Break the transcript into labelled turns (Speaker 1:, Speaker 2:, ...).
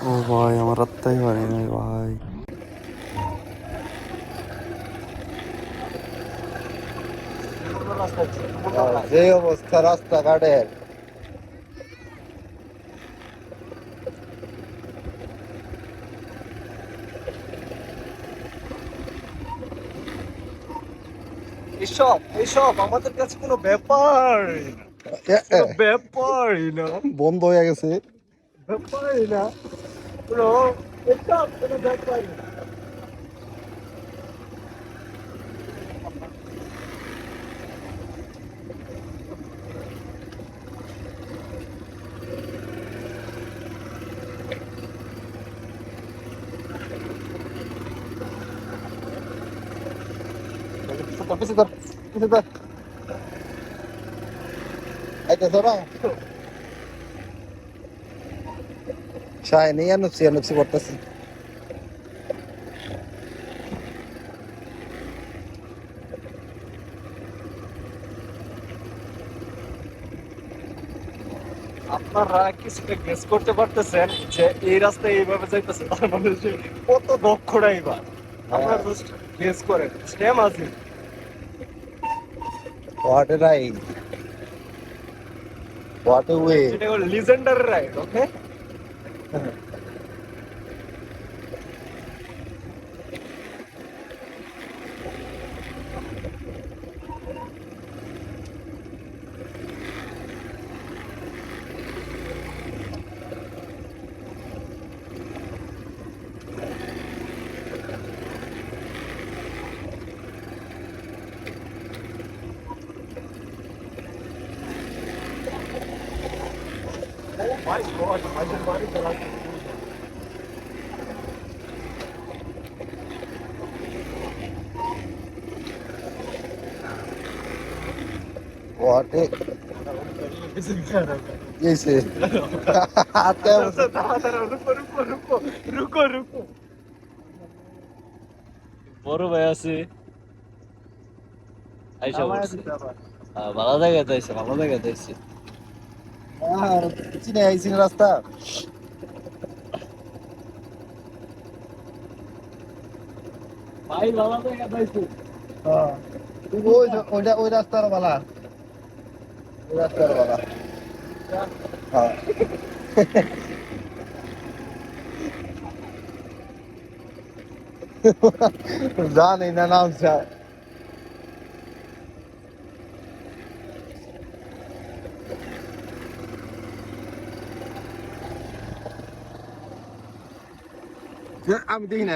Speaker 1: ও ভাই আমার রাত্তাই পারি নাই ভাই।
Speaker 2: যে অবস্থা রাস্তাঘাটের
Speaker 3: এসব এসব আমাদের কাছে কোনো ব্যাপারই না। ব্যাপারই না।
Speaker 2: বন্ধ হয়ে গেছে।
Speaker 3: ব্যাপারই না। Bro, to the berapa ni?
Speaker 2: Pusat, pusat, pusat. Ada seorang. না শাইনি আনুপসি আনুপসি করতেছি।
Speaker 3: আপনারা কিছুটা গেস করতে পারতেছেন যে এই রাস্তায় এইভাবে যাইতেছে তার মানে কত দক্ষ ড্রাইভার আপনারা গেস করেন। স্টেম আছে
Speaker 2: হোয়াট রাইড হোয়াট ওয়ে
Speaker 3: লিজেন্ডার রাইড ওকে হ্যাঁ my god, माझ्या बारी चला
Speaker 2: হোয়াট এ এইছে আটকে
Speaker 3: রুকো রুকো রুকো রুকো
Speaker 4: বড় ভাই আছে আইসা পড়ছে আহ, ভালো জায়গাতে আইসে ভালো জায়গাতে আইসে
Speaker 2: আর চিনে আইছি রাস্তা।
Speaker 4: ভাই ভালো জায়গাতে আইসে
Speaker 2: হ্যাঁ। ওই ওইটা ওই রাস্তার বালা। ওই রাস্তার বালা। হ্যাঁ। জানি না নাম আমি দেখি না